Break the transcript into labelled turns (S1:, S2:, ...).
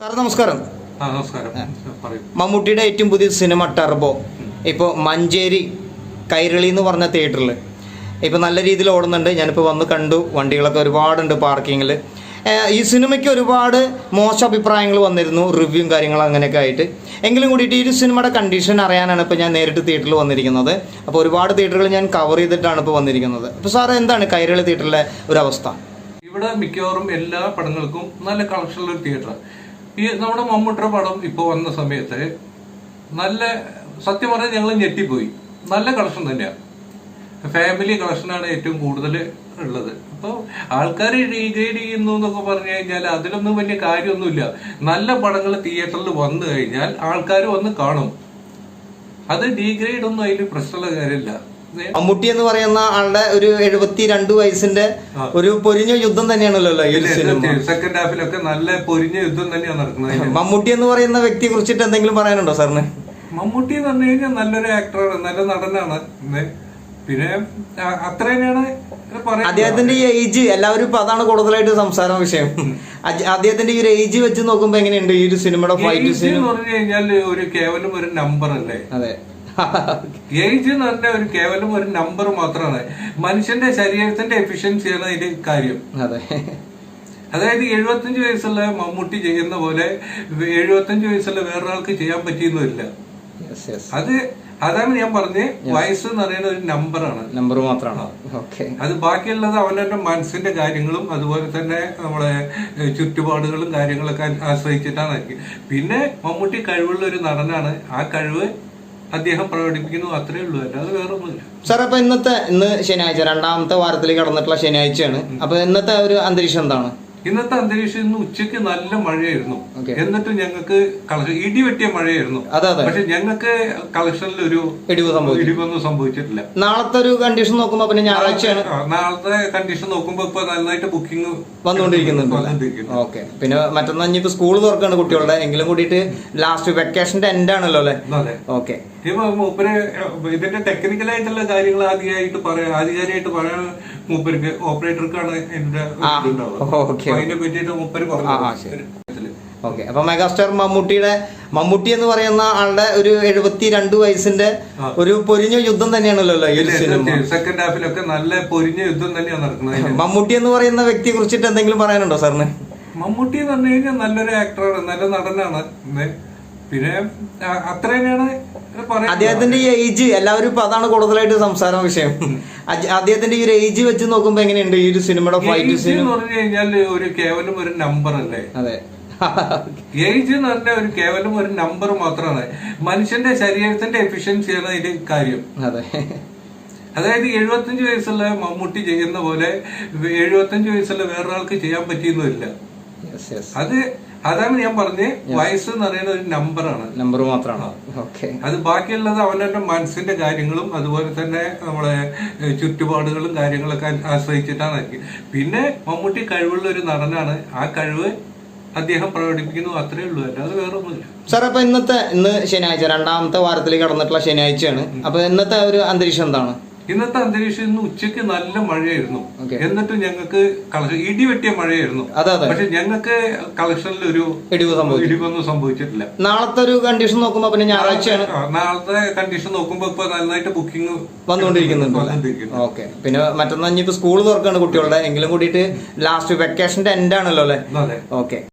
S1: Sir നമസ്കാരം.
S2: നമസ്കാരം.
S1: മമ്മൂട്ടിയുടെ ഏറ്റവും പുതിയ സിനിമ ടർബോ. ഇപ്പോൾ മഞ്ചേരി കൈരളി എന്ന് പറഞ്ഞ തിയേറ്ററിൽ ഇപ്പോൾ നല്ല രീതിയിൽ ഓടുന്നുണ്ട്. ഞാനിപ്പോൾ വന്ന് കണ്ടു. വണ്ടികളൊക്കെ ഒരുപാടുണ്ട് പാർക്കിങ്ങിൽ ഈ സിനിമയ്ക്ക് ഒരുപാട് മോശം അഭിപ്രായങ്ങൾ വന്നിരുന്നു. റിവ്യൂ കാര്യങ്ങൾ അങ്ങനെയൊക്കെ ആയിട്ട്. എങ്കിലും കൂടിയിട്ട് ഈ ഒരു സിനിമയുടെ കണ്ടീഷൻ അറിയാനാണ് ഇപ്പോൾ ഞാൻ നേരിട്ട് തിയേറ്ററിൽ വന്നിരിക്കുന്നത്. അപ്പോൾ ഒരുപാട് തിയേറ്ററുകൾ ഞാൻ കവർ ചെയ്തിട്ടാണ് ഇപ്പോൾ വന്നിരിക്കുന്നത്. അപ്പോൾ സാർ എന്താണ് കൈരളി തിയേറ്ററിലെ ഒരു അവസ്ഥ?
S2: ഇവിടെ മിക്കവാറും എല്ലാ പടങ്ങൾക്കും നല്ല കളക്ഷനുള്ള ഒരു തിയേറ്റർ ഈ നമ്മുടെ മമ്മൂട്ടിയുടെ പടം ഇപ്പോൾ വന്ന സമയത്ത് നല്ല സത്യം പറഞ്ഞാൽ ഞങ്ങൾ ഞെട്ടിപ്പോയി. നല്ല കളക്ഷൻ തന്നെയാണ് ഫാമിലി കളക്ഷനാണ് ഏറ്റവും കൂടുതൽ ഉള്ളത്. അപ്പോൾ ആൾക്കാർ റീഗ്രേഡ് ചെയ്യുന്നു എന്നൊക്കെ പറഞ്ഞു കഴിഞ്ഞാൽ അതിലൊന്നും വലിയ കാര്യമൊന്നുമില്ല. നല്ല പടങ്ങൾ തിയേറ്ററിൽ വന്നു കഴിഞ്ഞാൽ ആൾക്കാർ വന്ന് കാണും. അത് ഡീഗ്രേഡ് ഒന്നും അതിൽ പ്രശ്നമുള്ള കാര്യമില്ല.
S1: മമ്മൂട്ടി എന്ന് പറയുന്ന ആളുടെ ഒരു എഴുപത്തി രണ്ട് വയസ്സിന്റെ ഒരു പൊരിഞ്ഞ യുദ്ധം തന്നെയാണല്ലോ ഈ ഒരു സിനിമ?
S2: സെക്കൻഡ് ഹാഫിലൊക്കെ നല്ല പൊരിഞ്ഞ യുദ്ധം തന്നെയാണ് നടക്കുന്നത്.
S1: മമ്മൂട്ടി എന്ന് പറയുന്ന വ്യക്തിയെ കുറിച്ചിട്ട് എന്തെങ്കിലും പറയാനുണ്ടോ സാറിന്?
S2: മമ്മൂട്ടി എന്ന് പറഞ്ഞു കഴിഞ്ഞാൽ നല്ലൊരു ആക്ടറാണ് നല്ല നടനാണ്. പിന്നെ അത്രയാണ് അത്ര തന്നെയാണ്
S1: അദ്ദേഹത്തിന്റെ ഈ ഏജ് എല്ലാവരും ഇപ്പൊ അതാണ് കൂടുതലായിട്ട് സംസാരം വിഷയം. അദ്ദേഹത്തിന്റെ ഈ ഒരു ഏജ് വെച്ച് നോക്കുമ്പോ എങ്ങനെയുണ്ട് ഈ ഒരു സിനിമയുടെ ഫൈറ്റ്
S2: സീൻ എന്ന് പറഞ്ഞു കഴിഞ്ഞാൽ ഒരു കേവലം ഒരു നമ്പർ അല്ലേ?
S1: അതെ.
S2: ഏജ് എന്ന് പറഞ്ഞ ഒരു കേവലം ഒരു നമ്പർ മാത്രമാണ്. മനുഷ്യന്റെ ശരീരത്തിന്റെ എഫിഷ്യൻസിയാണ് അതിന്റെ കാര്യം.
S1: അതെ.
S2: അതായത് എഴുപത്തഞ്ച് വയസ്സുള്ള മമ്മൂട്ടി ചെയ്യുന്ന പോലെ എഴുപത്തഞ്ച് വയസ്സുള്ള വേറൊരാൾക്ക് ചെയ്യാൻ പറ്റിയൊന്നുമില്ല. അത് അതാണ് ഞാൻ പറഞ്ഞത്. വയസ്സ് എന്ന് പറയുന്ന ഒരു നമ്പറാണ്
S1: നമ്പർ മാത്രമാണ്. ഓക്കെ
S2: അത് ബാക്കിയുള്ളത് അവനവന്റെ മനസ്സിന്റെ കാര്യങ്ങളും അതുപോലെ തന്നെ നമ്മളെ ചുറ്റുപാടുകളും കാര്യങ്ങളൊക്കെ ആശ്രയിച്ചിട്ടാണ്. പിന്നെ മമ്മൂട്ടി കഴിവുള്ള ഒരു നടനാണ്. ആ കഴിവ് അദ്ദേഹം പ്രകടിപ്പിക്കുന്നു അത്രേ ഉള്ളൂ. അല്ലാതെ വേറെ ഒന്നുമില്ല
S1: സാർ അപ്പൊ ഇന്നത്തെ ഇന്ന് ശനിയാഴ്ച രണ്ടാമത്തെ വാരത്തിൽ കടന്നിട്ടുള്ള ശനിയാഴ്ചയാണ്. അപ്പൊ ഇന്നത്തെ ഒരു അന്തരീക്ഷം എന്താണ്?
S2: ഇന്നത്തെ അന്തരീക്ഷം ഇന്ന് ഉച്ചയ്ക്ക് നല്ല മഴയായിരുന്നു. എന്നിട്ട് ഞങ്ങൾക്ക് കളക്ഷൻ ഇടി വെട്ടിയ മഴയായിരുന്നു. പക്ഷെ ഞങ്ങൾക്ക് കളക്ഷനിൽ ഒരു
S1: ഇടിവ്
S2: ഇടിവൊന്നും സംഭവിച്ചിട്ടില്ല.
S1: നാളത്തെ ഒരു കണ്ടീഷൻ നോക്കുമ്പോ പിന്നെ ഞായറാഴ്ചയാണ്.
S2: നാളത്തെ കണ്ടീഷൻ നോക്കുമ്പോ ഇപ്പൊ നന്നായിട്ട് ബുക്കിംഗ്
S1: വന്നുകൊണ്ടിരിക്കുന്നുണ്ട്
S2: വന്നുകൊണ്ടിരിക്കുന്നു
S1: ഓക്കെ. പിന്നെ മറ്റന്നാ ഇനിയിപ്പോ സ്കൂൾ തുറക്കാണ് കുട്ടികളുടെ. എങ്കിലും കൂടിയിട്ട് ലാസ്റ്റ് വെക്കേഷന്റെ എൻഡ് ആണല്ലോ അല്ലെ? ഓക്കെ.
S2: ഇപ്പൊ മൂപ്പര് ഇതിന്റെ ടെക്നിക്കലായിട്ടുള്ള കാര്യങ്ങൾ ആദ്യമായിട്ട് പറയാ ആധികാരികമായിട്ട് പറയാൻ മൂപ്പർക്ക് ഓപ്പറേറ്റർക്കാണ് എന്റെ അതിനെ പറ്റിയിട്ട് മൂപ്പര്. പറഞ്ഞു.
S1: ഓക്കെ. അപ്പൊ മെഗാസ്റ്റാർ മമ്മൂട്ടിയുടെ മമ്മൂട്ടി എന്ന് പറയുന്ന ആളുടെ ഒരു എഴുപത്തി രണ്ട് വയസ്സിന്റെ ഒരു പൊരിഞ്ഞ യുദ്ധം തന്നെയാണല്ലോ ഈ ഒരു സിനിമ.
S2: സെക്കൻഡ് ഹാഫിലൊക്കെ നല്ല പൊരിഞ്ഞ യുദ്ധം തന്നെയാണ് നടക്കുന്നത്.
S1: മമ്മൂട്ടി എന്ന് പറയുന്ന വ്യക്തിയെ കുറിച്ചിട്ട് എന്തെങ്കിലും പറയാനുണ്ടോ സാറിന്?
S2: മമ്മൂട്ടി എന്ന് പറഞ്ഞു കഴിഞ്ഞാൽ നല്ലൊരു ആക്ടറാണ് നല്ല നടനാണ്. പിന്നെ അത്ര തന്നെയാണ്
S1: അദ്ദേഹത്തിന്റെ ഈ ഏജ് എല്ലാവരും ഇപ്പൊ അതാണ് കൂടുതലായിട്ട് സംസാരം വിഷയം. അദ്ദേഹത്തിന്റെ ഈ ഒരു ഏജ് വെച്ച് നോക്കുമ്പോ എങ്ങനെയുണ്ട്? ഈ ഒരു സിനിമയുടെ ഫൈറ്റ്
S2: സീൻ പറഞ്ഞു കഴിഞ്ഞാൽ ഒരു കേവലം ഒരു നമ്പർ അല്ലേ?
S1: അതെ.
S2: ഏജ് എന്ന് പറഞ്ഞ ഒരു കേവലം ഒരു നമ്പർ മാത്രമാണ്. മനുഷ്യന്റെ ശരീരത്തിന്റെ എഫിഷ്യൻസിയാണ് ഇതിന്റെ കാര്യം.
S1: അതെ.
S2: അതായത് എഴുപത്തഞ്ച് വയസ്സുള്ള മമ്മൂട്ടി ചെയ്യുന്ന പോലെ എഴുപത്തഞ്ച് വയസ്സുള്ള വേറൊരാൾക്ക് ചെയ്യാൻ
S1: യെസ്
S2: അത് അതാണ് ഞാൻ പറഞ്ഞ് വയസ്സ് എന്ന് പറയുന്ന ഒരു നമ്പറാണ്.
S1: നമ്പർ മാത്രമാണ്. ഓക്കെ
S2: അത് ബാക്കിയുള്ളത് അവനവന്റെ മനസ്സിന്റെ കാര്യങ്ങളും അതുപോലെ തന്നെ നമ്മളെ ചുറ്റുപാടുകളും കാര്യങ്ങളൊക്കെ ആശ്രയിച്ചിട്ടാണ്. പിന്നെ മമ്മൂട്ടി കഴിവുള്ള ഒരു നടനാണ്. ആ കഴിവ് അദ്ദേഹം പ്രകടിപ്പിക്കുന്നു അത്രേ ഉള്ളൂ. അല്ലാതെ വേറെ ഒന്നുമില്ല.
S1: സാർ അപ്പൊ ഇന്നത്തെ ഇന്ന് ശനിയാഴ്ച രണ്ടാമത്തെ വാരത്തിൽ കടന്നിട്ടുള്ള ശനിയാഴ്ചയാണ്. അപ്പൊ ഇന്നത്തെ ഒരു അന്തരീക്ഷം എന്താണ്?
S2: ഇന്നത്തെ അന്തരീക്ഷം ഇന്ന് ഉച്ചയ്ക്ക് നല്ല മഴയായിരുന്നു. എന്നിട്ട് ഞങ്ങൾക്ക് കളക്ഷൻ ഇടി വെട്ടിയ മഴയായിരുന്നു. പക്ഷെ ഞങ്ങൾക്ക് കളക്ഷനിൽ ഒരു
S1: ഇടിവ്
S2: ഇടിവൊന്നും സംഭവിച്ചിട്ടില്ല.
S1: നാളത്തെ ഒരു കണ്ടീഷൻ നോക്കുമ്പോ പിന്നെ ഞായറാഴ്ചയാണ്
S2: നാളത്തെ കണ്ടീഷൻ നോക്കുമ്പോ ഇപ്പൊ നന്നായിട്ട് ബുക്കിംഗ്
S1: വന്നുകൊണ്ടിരിക്കുന്നുണ്ട്.
S2: വന്നുകൊണ്ടിരിക്കുന്നു
S1: ഓക്കെ. പിന്നെ മറ്റന്നാ ഇനിയിപ്പോ സ്കൂൾ തുറക്കാണ് കുട്ടികളുടെ. എങ്കിലും കൂടിയിട്ട് ലാസ്റ്റ് വെക്കേഷന്റെ എൻഡ് ആണല്ലോ അല്ലേ? ഓക്കെ.